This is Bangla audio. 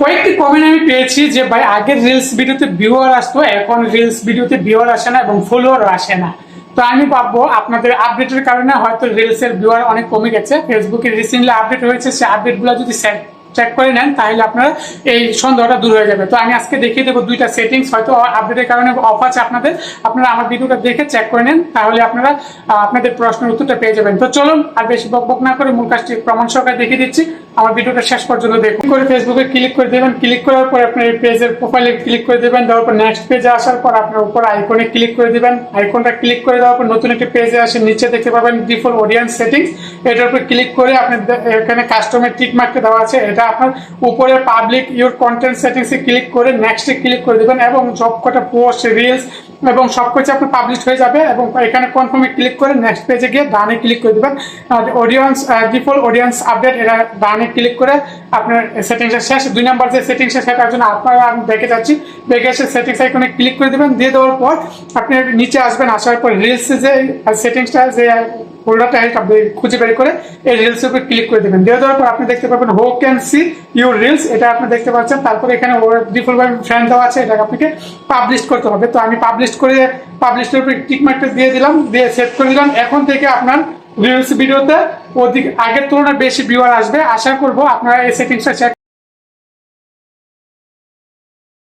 কয়েকটি কমেন্ট আমি পেয়েছি যে, ভাই, আগের রিলস ভিডিওতে ভিউয়ার আসতো, এখন রিলস ভিডিওতে ভিউয়ার আসে না এবং ফলোয়ার আসে না। তো আমি ভাববো আপনাদের আপডেটের কারণে হয়তো রিলসের ভিউয়ার অনেক কমে গেছে। ফেসবুকে রিসেন্টলি আপডেট হয়েছে, সেই আপডেটগুলো যদি চেক করে নেন, তাহলে আপনারা এই সন্দেহটা দূর হয়ে যাবে। তো আমি আজকে দেখিয়ে দেবো দুইটা সেটিংস হয়তো আপডেটের কারণে অফ আছে আপনাদের। আপনারা আমার ভিডিওটা দেখে চেক করে নেন, তাহলে আপনারা আপনাদের প্রশ্নের উত্তরটা পেয়ে যাবেন। তো চলুন, আর বেশি বক বক না করে মূল কাজটি প্রমাণ সহকারে দেখিয়ে দিচ্ছি। আমার ভিডিওটা শেষ পর্যন্ত দেখুন। করে ফেসবুকে ক্লিক করে দেবেন। ক্লিক করার পর আপনার এই পেজের প্রোফাইলে ক্লিক করে দেবেন। দেওয়ার পর নেক্সট পেজে আসার পর আপনার উপর আইকনে ক্লিক করে দেবেন। আইকনটা ক্লিক করে দেওয়ার পর নতুন একটি পেজে আসে, নিচে দেখতে পাবেন ডিফল্ট অডিয়েন্স সেটিংস এটার উপর ক্লিক করে আপনি এখানে কাস্টমার টিক মার্কটা দেওয়া আছে। এটা আপনার উপরে পাবলিক ইউর কন্টেন্ট সেটিংসে ক্লিক করে নেক্সটে ক্লিক করে দেবেন এবং সব কটা পোস্ট রিলস এবং সব কিছু আপনার পাবলিশ হয়ে যাবে এবং এখানে কনফার্মে ক্লিক করে নেক্সট পেজে গিয়ে ডানে ক্লিক করে দেবেন। অডিয়েন্স ডিফল্ট অডিয়েন্স আপডেট এটা ডানে ক্লিক করে আপনার সেটিংসটা শেষ, দুই নাম্বার যে সেটিংসটা সেটার জন্য আপনারা আমি দেখে যাচ্ছি। দেখে এসে সেটিংস আইকনে ক্লিক করে দেবেন। দিয়ে দেওয়ার পর আপনি নিচে আসবেন, আসার পর রিলস যে সেটিংসটা যে ফোল্ডারটা আপনি খুঁজে বের করে এই রিলসের উপর ক্লিক করে দেবেন। দিয়ে দেওয়ার পর আপনি দেখতে পাবেন হো ক্যান সি ইউর রিলস এটা আপনি দেখতে পাচ্ছেন। তারপরে এখানে ডিফল্ট ভাবে ফ্রেন্ড দেওয়া আছে, এটাকে আপনাকে পাবলিশ করতে হবে। তো আমি পাবলিশ করে পাবলিশের উপর টিক মার্কটা দিয়ে দিলাম, দিয়ে সেট করে দিলাম। এখন থেকে আপনার রিলস ভিডিওতে অধিক, আগের তুলনায় বেশি ভিউয়ার আসবে। আশা করব আপনারা এই সেটিংসটা চেক